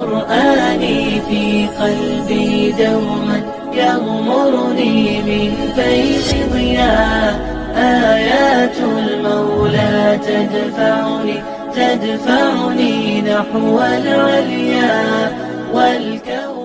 قرآني في قلبي دوما يغمرني من فيض ضياء آيات المولى تدفعني تدفعني نحو العليا والكون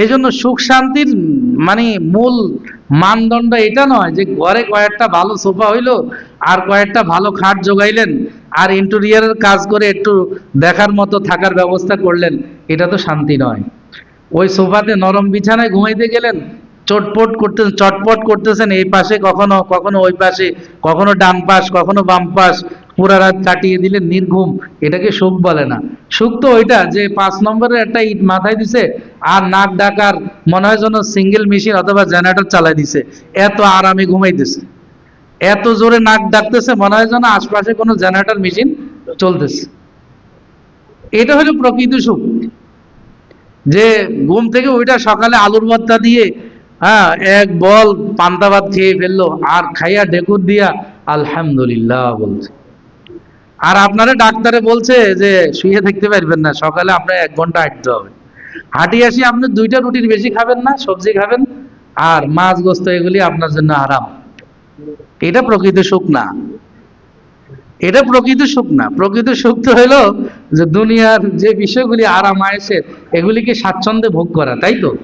এই জন্য সুখ শান্তির মানে মূল মানদণ্ড এটা নয় যে ঘরে কয়েকটা ভালো সোফা হইলো আর কয়েকটা ভালো খাট জোগাইলেন আর ইন্টেরিয়ারের কাজ করে একটু দেখার মতো থাকার ব্যবস্থা করলেন, এটা তো শান্তি নয়। ওই সোফাতে নরম বিছানায় ঘুমাইতে গেলেন, চটপট করতে, চটপট করতেছেন, এই পাশে কখনো কখনো ওই পাশে, কখনো ডান পাশ, কখনো বাম পাশ, পুরা রাত কাটিয়ে দিলেন নির্ঘুম। এটাকে সুখ বলে না। সুখ তো ওইটা যে পাঁচ নম্বরের একটা ইট মাথায় দিছে, আর নাক ডাকার মনে হয় যেন সিঙ্গেল মেশিন অথবা জেনারেটর চালাই দিছে। এত আরামে ঘুমাইতেছে। এত জোরে নাক ডাকতেছে, মনে হয় যেন আশপাশে কোনো জেনারেটর মেশিন চলতেছে। এটা হলো প্রকৃত সুখ। যে ঘুম থেকে ওইটা সকালে আলুর ভর্তা দিয়ে হ্যাঁ এক বল পান্তা ভাত খেয়ে ফেলল, আর খাইয়া ডেকুর দিয়া আলহামদুলিল্লাহ বলছে। আর আপনারা ডাক্তারে বলছে যে, শুয়ে থাকতে পারবেন না, সকালে আপনার এক ঘণ্টা হাঁটতে হবে। হাঁটি আসি আপনি দুইটা রুটির বেশি খাবেন না, সবজি খাবেন, আর মাছ গোস্ত এগুলি আপনার জন্য আরাম এটা প্রকৃত সুখ না। এটা প্রকৃত সুখ না। প্রকৃত সুখ তো হলো যে দুনিয়ার যে বিষয়গুলি আরাম, আয়েসের, এগুলিকে স্বাচ্ছন্দ্যে ভোগ করা, তাই তো?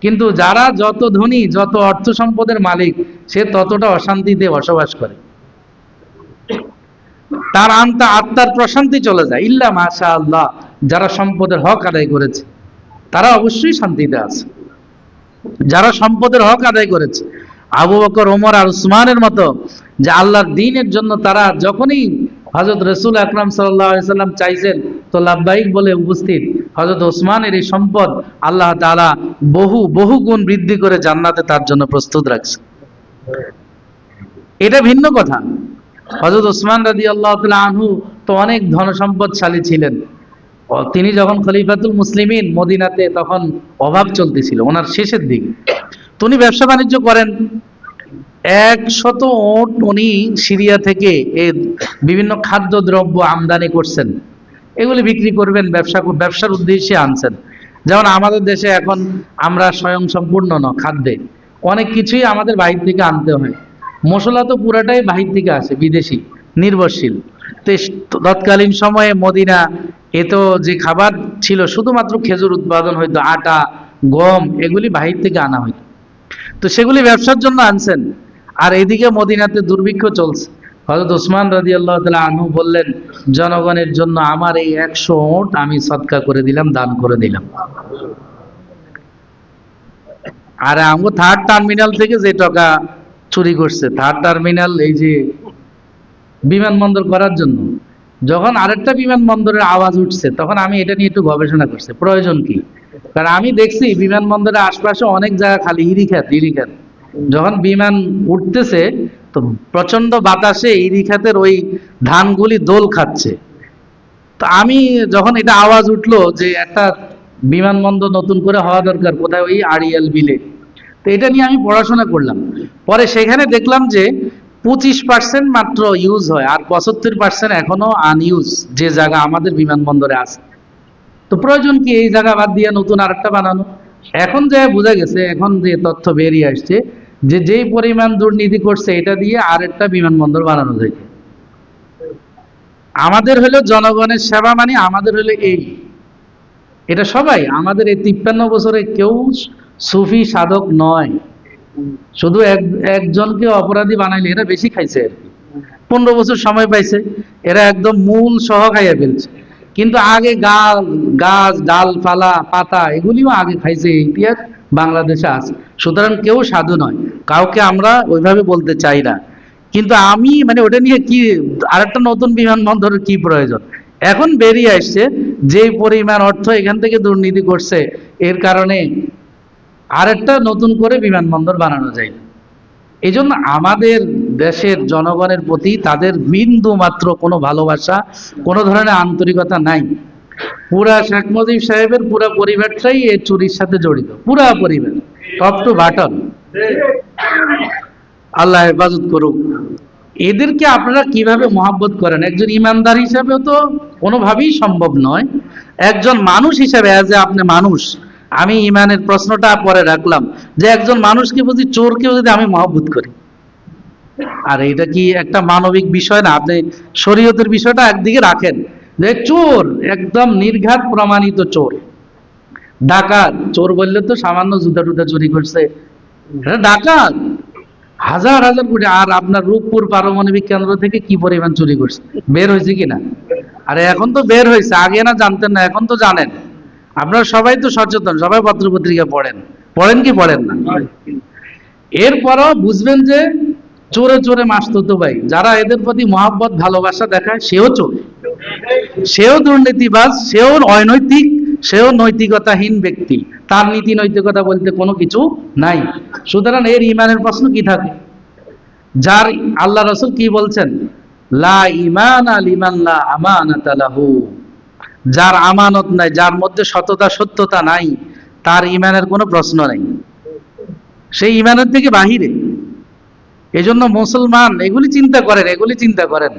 কিন্তু যারা যত ধনী, যত অর্থ সম্পদের মালিক, সে ততটা অশান্তিতে বসবাস করে। তার আন্তা, আত্মার প্রশান্তি চলে যায়। ইল্লা মাশা আল্লাহ যারা সম্পদের হক আদায় করেছে, তারা অবশ্যই শান্তিতে আছে। যারা সম্পদের হক আদায় করেছে আবু বকর, ওমর আর উসমানের মতো যে আল্লাহর দিনের জন্য তারা যখনই হজরত রসুল আকরাম সাল্লাম চাইছেন, তো লাভবাহিক বলে উপস্থিত হজরত ওসমানের এই সম্পদ আল্লাহ তাআলা বহু বহু গুণ বৃদ্ধি করে জান্নাতে তার জন্য প্রস্তুত রাখছে। এটা ভিন্ন কথা। হজরত ওসমান রাদি আল্লাহ আনহু তো অনেক ধন সম্পদশালী ছিলেন তিনি যখন খলিফাতুল মুসলিমিন মদিনাতে তখন অভাব চলতেছিল, ওনার শেষের দিকে। তো উনি ব্যবসা বাণিজ্য করেন। একশত ওট উনি সিরিয়া থেকে এই বিভিন্ন খাদ্য দ্রব্য আমদানি করছেন। এগুলি বিক্রি করবেন, ব্যবসা ব্যবসার উদ্দেশ্যে আনছেন। যেমন আমাদের দেশে এখন আমরা স্বয়ং সম্পূর্ণ ন, খাদ্যে। অনেক কিছুই আমাদের বাহির থেকে আনতে হয়। মশলা তো পুরাটাই বাহির থেকে আসে, বিদেশি, নির্ভরশীল। তৎকালীন সময়ে মদিনা, এ তো যে খাবার ছিল, শুধুমাত্র খেজুর উৎপাদন হইতো, আটা, গম, এগুলি বাহির থেকে আনা হইতো। তো সেগুলি ব্যবসার জন্য আনছেন। আর এদিকে মদিনাতে দুর্ভিক্ষ চলছে। হজরত ওসমান রাজি আল্লাহ বললেন, জনগণের জন্য আমার এই একশো ওট আমি সৎকা করে দিলাম, দান করে দিলাম। আর আমগো থার্ড টার্মিনাল থেকে যে টাকা চুরি করছে থার্ড টার্মিনাল এই যে বিমানবন্দর করার জন্য, যখন আরেকটা বিমানবন্দরের আওয়াজ উঠছে, তখন আমি এটা নিয়ে একটু গবেষণা করছি। প্রয়োজন কি? কারণ আমি দেখছি বিমানবন্দরের আশপাশে অনেক জায়গা খালি, ইরিখ্যাত ইরিখ্যাত। যখন বিমান উঠতেছে, তো প্রচণ্ড বাতাসে ইরিখ্যাতের ওই ধানগুলি দোল খাচ্ছে। তো আমি যখন এটা আওয়াজ উঠল যে একটা বিমানবন্দর নতুন করে হওয়া দরকার কোথায় ওই আড়িয়াল বিলে। তো এটা নিয়ে আমি পড়াশোনা করলাম। পরে সেখানে দেখলাম যে পঁচিশ পার্সেন্ট মাত্র ইউজ হয় আর পঁচাত্তর পার্সেন্ট এখনও আনইউজ যে জায়গা আমাদের বিমানবন্দরে আছে। তো প্রয়োজন কি এই জায়গা বাদ দিয়ে নতুন আরেকটা বানানো? এখন যে বোঝা গেছে, এখন যে তথ্য বেরিয়ে আসছে যে যেই পরিমাণ দুর্নীতি করছে এটা দিয়ে আর একটা বিমানবন্দর বানানো যায়। আমাদের হলো জনগণের সেবা মানে আমাদের হলো এই। এটা সবাই, আমাদের এই তিপ্পান্ন বছরে কেউ সুফি সাধক নয়। শুধু এক, একজনকে অপরাধী বানাইলে এরা বেশি খাইছে আর কি। পনেরো বছর সময় পাইছে, এরা একদম মূল সহ খাইয়া ফেলছে। কিন্তু আগে গাছ গাছ, ডালপালা, পাতা, এগুলিও আগে খাইছে ইতিহাস বাংলাদেশে আছে। সুতরাং কেউ সাধু নয়। কাউকে আমরা ওইভাবে বলতে চাই না। কিন্তু আমি মানে ওটা নিয়ে কি, আরেকটা নতুন বিমানবন্দরের কি প্রয়োজন? এখন বেরিয়ে আসছে যে পরিমাণ অর্থ এখান থেকে দুর্নীতি করছে, এর কারণে আরেকটা নতুন করে বিমানবন্দর বানানো যায়। এই জন্য আমাদের দেশের জনগণের প্রতি তাদের বিন্দু মাত্র কোনো ভালোবাসা, কোনো ধরনের আন্তরিকতা নাই। পুরা শেখ মুজিব সাহেবের পুরা পরিবারটাই এই চুরির সাথে জড়িত। পুরা পরিবার, টপ টু বাটন। আল্লাহ হেফাজত করুক। এদেরকে আপনারা কীভাবে মহাব্বত করেন? একজন ইমানদার হিসাবেও তো কোনোভাবেই সম্ভব নয়। একজন মানুষ হিসেবে যে আপনি মানুষ, আমি ইমানের প্রশ্নটা পরে রাখলাম যে একজন মানুষকে বুঝি চোরকেও যদি আমি মহব্বত করি। আর এটা কি একটা মানবিক বিষয় না? আপনি শরীয়তের বিষয়টা একদিকে রাখেন যে চোর, একদম নির্ঘাত প্রমাণিত চোর। ডাকাত, চোর বললে তো সামান্য জুতা টুতা চুরি করছে ডাকাত। হাজার হাজার কোটি। আর আপনার রূপপুর পারমাণবিক কেন্দ্র থেকে কি পরিমাণ চুরি করছে? বের হয়েছে এখন তো বের হয়েছে। আগে না জানতেন না, এখন তো জানেন। আপনারা সবাই তো সচেতন, সবাই পত্র পত্রিকা পড়েন। পড়েন কি পড়েন না? এরপরও বুঝবেন যে চোরে চোরে মাসতুতো ভাই। যারা এদের প্রতি মহাব্বত, ভালোবাসা দেখায়, সেও চোর। সেও দুর্নীতিবাজ, সেও অনৈতিক। সেও নৈতিকতাহীন ব্যক্তি। তার নীতি নৈতিকতা বলতে কোনো কিছু নাই। সুতরাং এর ইমানের প্রশ্ন কি থাকে? যার আল্লাহ রসুল কি বলছেন? লা ইমান আল ইমান লা আমানাত লাহু। যার আমানত নাই, যার মধ্যে সততা, সত্যতা নাই, তার ইমানের কোনো প্রশ্ন নাই। সেই ইমানের থেকে বাহিরে। এজন্য মুসলমান এগুলি চিন্তা করেন, এগুলি চিন্তা করেন।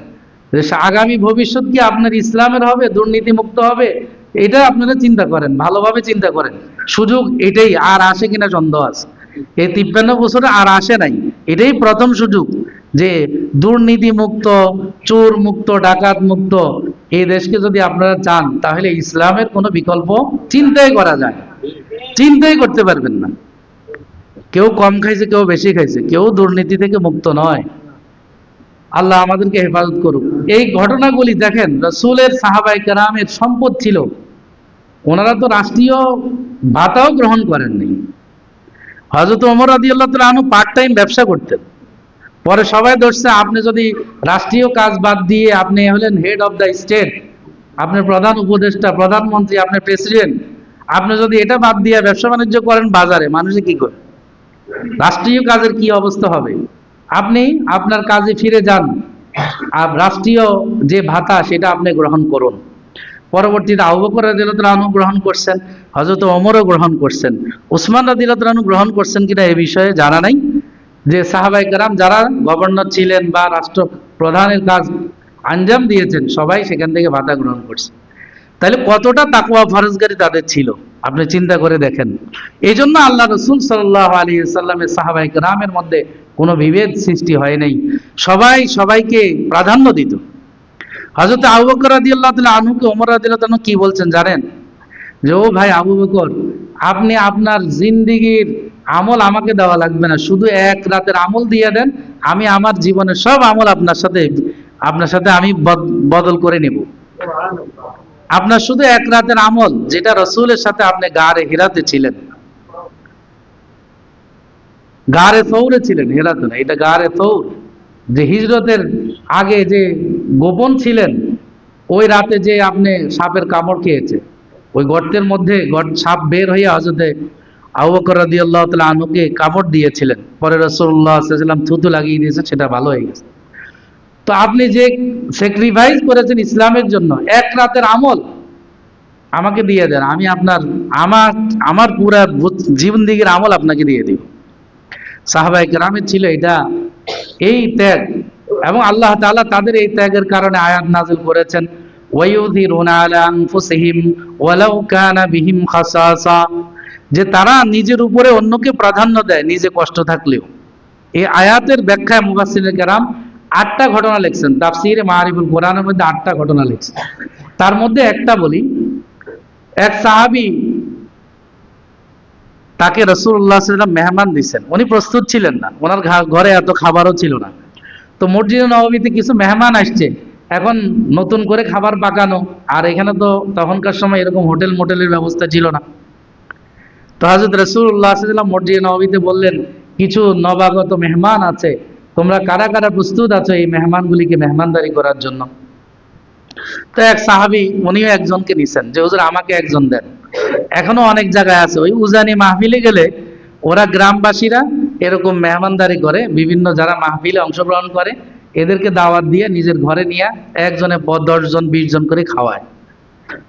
আগামী ভবিষ্যৎ কি আপনার ইসলামের হবে দুর্নীতি মুক্ত হবে? এটা আপনারা চিন্তা করেন, ভালোভাবে চিন্তা করেন। সুযোগ এটাই, আর আসে কিনা সন্দেহ আছে। এই তিপ্পান্ন বছরে আর আসে নাই। এটাই প্রথম সুযোগ যে দুর্নীতি মুক্ত চোর মুক্ত ডাকাত মুক্ত এই দেশকে যদি আপনারা চান, তাহলে ইসলামের কোনো বিকল্প চিন্তাই করা যায়। চিন্তাই করতে পারবেন না। কেউ কম খাইছে, কেউ বেশি খাইছে। কেউ দুর্নীতি থেকে মুক্ত নয়। আল্লাহ আমাদেরকে হেফাজত করুক। এই ঘটনাগুলি দেখেন, রসুলের সাহাবাই কেরামের সম্পদ ছিল। ওনারা তো রাষ্ট্রীয় ভাতাও গ্রহণ করেননি হজরত ওমর আদি আল্লাহ আনু পার্ট টাইম ব্যবসা করতেন। পরে সবাই ধরছে, আপনি যদি রাষ্ট্রীয় কাজ বাদ দিয়ে আপনি হলেন হেড অফ দ্য স্টেট আপনি প্রধান উপদেষ্টা প্রধানমন্ত্রী আপনি প্রেসিডেন্ট আপনি যদি এটা বাদ দিয়ে ব্যবসা বাণিজ্য করেন বাজারে, মানুষে কি করে? রাষ্ট্রীয় কাজের কি অবস্থা হবে? আপনি আপনার কাজে ফিরে যান। আর রাষ্ট্রীয় যে ভাতা, সেটা আপনি গ্রহণ করুন। পরবর্তীতে আবু বকর রাদিয়াল্লাহু গ্রহণ করছেন, হযরত অমরও গ্রহণ করছেন। ওসমান আনহু গ্রহণ করছেন কিনা এ বিষয়ে জানা নাই। যে সাহাবাই কারাম যারা গভর্নর ছিলেন বা রাষ্ট্র প্রধানের কাজ আঞ্জাম দিয়েছেন, সবাই সেখান থেকে ভাতা গ্রহণ করছে। তাহলে কতটা তাকুয়া ফরজগারি তাদের ছিল? আপনি চিন্তা করে দেখেন। এই জন্য আল্লাহ রসুল সাল্লাহ আলী সাল্লামের সাহাবাই রামের মধ্যে কোনো বিভেদ সৃষ্টি হয় নাই। সবাই সবাইকে প্রাধান্য দিত। হজরত আবু বকর রাদি আল্লাহ আনুকে ওমর রাদি আল্লাহ কি বলছেন জানেন? যে, ও ভাই আবু বকর, আপনি আপনার জিন্দিগির আমল আমাকে দেওয়া লাগবে না। শুধু এক রাতের আমল দিয়ে দেন, আমি আমার জীবনের সব আমল আপনার সাথে আপনার সাথে আমি বদল করে নেব। আপনার শুধু এক রাতের আমল, যেটা রসুলের সাথে আপনি গাড়ে হেরাতে ছিলেন। গাড়ে সৌরে ছিলেন, হেরাতে না, এটা গাড়ে সৌর যে হিজরতের আগে যে গোপন ছিলেন, ওই রাতে যে আপনি সাপের কামড় খেয়েছে, ওই গর্তের মধ্যে সাপ বের হয়ে হজরতে আবুবকর রাদিয়াল্লাহু তাআলা আনুকে কামড় দিয়েছিলেন। পরে সাল্লাল্লাহু থুতু লাগিয়ে দিয়েছে, সেটা ভালো হয়ে গেছে। তো আপনি যে স্যাক্রিফাইস করেছেন ইসলামের জন্য, এক রাতের আমল, আমাকে দিয়ে দেন, আমি আপনার, আমার আমার পুরা জীবন দিকের আমল আপনাকে দিয়ে দিব। সাহাবাই গ্রামের ছিল এটা এই ত্যাগ, এবং আল্লাহ তাআলা তাদের এই ত্যাগের কারণে আয়াত নাজিল করেছেন যে তারা নিজের উপরে অন্যকে প্রাধান্য দেয়, নিজে কষ্ট থাকলেও। এই আয়াতের ব্যাখ্যায় মুফাসসিরিন কেরাম আটটা ঘটনা লিখছেন, তাফসিরে মারিফুল কোরআনের মধ্যে আটটা ঘটনা লিখছেন। তার মধ্যে একটা বলি, এক সাহাবী তাকে রসুল্লাহ সাল্লাম মেহমান দিচ্ছেন উনি প্রস্তুত ছিলেন না। ওনার ঘরে এত খাবারও ছিল না। তো মসজিদে নবমীতে কিছু মেহমান আসছে। এখন নতুন করে খাবার পাকানো। আর এখানে তো তখনকার সময় এরকম হোটেল মোটেলের ব্যবস্থা ছিল না। তো হাজরত রসুল্লাহ সাল্লাম মসজিদে নবমীতে বললেন, কিছু নবাগত মেহমান আছে। তোমরা কারা কারা প্রস্তুত আছো এই মেহমানগুলিকে মেহমানদারি করার জন্য? তো এক সাহাবি, উনিও একজনকে নিছেন, যে হুজুর আমাকে একজন দেন। এখনও অনেক জায়গায় আছে, ওই উজানি মাহফিলে গেলে ওরা গ্রামবাসীরা এরকম মেহমানদারি করে, বিভিন্ন যারা মাহফিলে অংশগ্রহণ করে, এদেরকে দাওয়াত দিয়ে নিজের ঘরে নিয়ে একজনে প- দশ জন বিশ জন করে খাওয়ায়।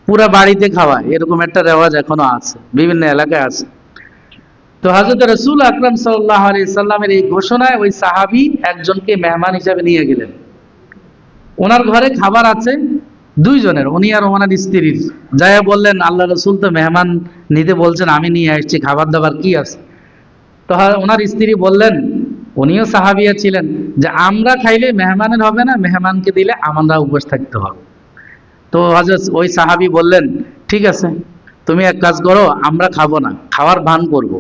পুরা বাড়িতে খাওয়ায়, এরকম একটা রেওয়াজ এখনও আছে, বিভিন্ন এলাকায় আছে। তো হাজরত রসুল আকরাম সাল্লাহ আলি সাল্লামের এই ঘোষণায় ওই সাহাবি একজনকে মেহমান হিসাবে নিয়ে গেলেন। ওনার ঘরে খাবার আছে দুইজনের, উনি আর ওনার স্ত্রীর যাইয়া বললেন, আল্লাহ রসুল তো মেহমান নিতে বলছেন, আমি নিয়ে আসছি, খাবার দাবার কি আছে? তো ওনার স্ত্রী বললেন, উনিও সাহাবিয়া ছিলেন, যে আমরা খাইলে মেহমানের হবে না, মেহমানকে দিলে আমরা উপোস থাকতে হবে। তো হজরত ওই সাহাবি বললেন, ঠিক আছে, তুমি এক কাজ করো, আমরা খাব না, খাওয়ার ভান করব।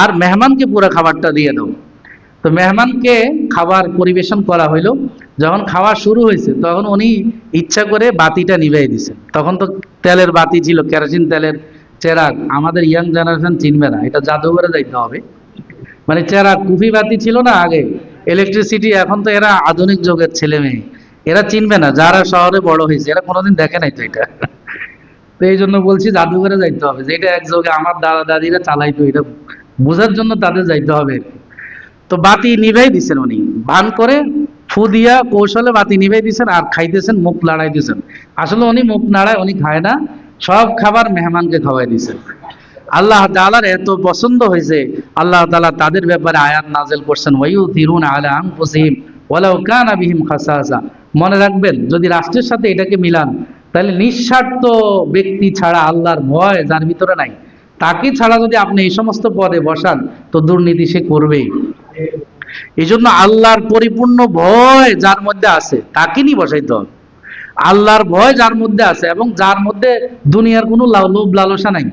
আর মেহমানকে পুরো খাবারটা দিয়ে দাও। তো মেহমানকে খাবার পরিবেশন করা হইল। যখন খাওয়া শুরু হয়েছে, তখন উনি ইচ্ছা করে বাতিটা নিভাই দিছে তখন তো তেলের বাতি ছিল, কেরোসিন তেলের চেরাগ আমাদের ইয়াং জেনারেশন চিনবে না, এটা জাদুঘরে যাইতে হবে। মানে চেরাগ কুফি বাতি ছিল না আগে। ইলেকট্রিসিটি এখন তো এরা আধুনিক যুগের ছেলে মেয়ে। এরা চিনবে না, যারা শহরে বড় হয়েছে, এরা কোনোদিন দেখে নাই তো এটা। তো এই জন্য বলছি, জাদুঘরে যাইতে হবে। যে এটা এক যুগে আমার দাদা দাদিরা চালাইতো, এটা বোঝার জন্য তাদের যাইতে হবে। তো বাতি নিভাই দিছেন উনি। ভান করে ফু দিয়া কৌশলে বাতি নিভাই দিছেন, আর খাইতেছেন, মুখ নাড়াই দিছেন। আসলে উনি মুখ নাড়ায়, উনি খায় না, সব খাবার মেহমানকে খাওয়াই দিছেন। আল্লাহ তাআলার এত পছন্দ হয়েছে, আল্লাহ তালা তাদের ব্যাপারে আয়াত নাজেল করছেন ওয়াইউ তিরুন আলা আনফুসিহিম, ওয়ালাউ কানা বিহিম খাসাসা। মনে রাখবেন, যদি রাষ্ট্রের সাথে এটাকে মিলান, তাহলে নিঃস্বার্থ ব্যক্তি ছাড়া আল্লাহর ভয় যার ভিতরে নাই। তাকে ছাড়া যদি আপনি এই সমস্ত পদে বসান, তো দুর্নীতি সে করবেই। এই জন্য আল্লাহর পরিপূর্ণ ভয় যার মধ্যে আছে, তাকে নিয়ে বসাইতে হবে। আল্লাহর ভয় যার মধ্যে আছে এবং যার মধ্যে দুনিয়ার কোনো লাভ- লালসা নাই।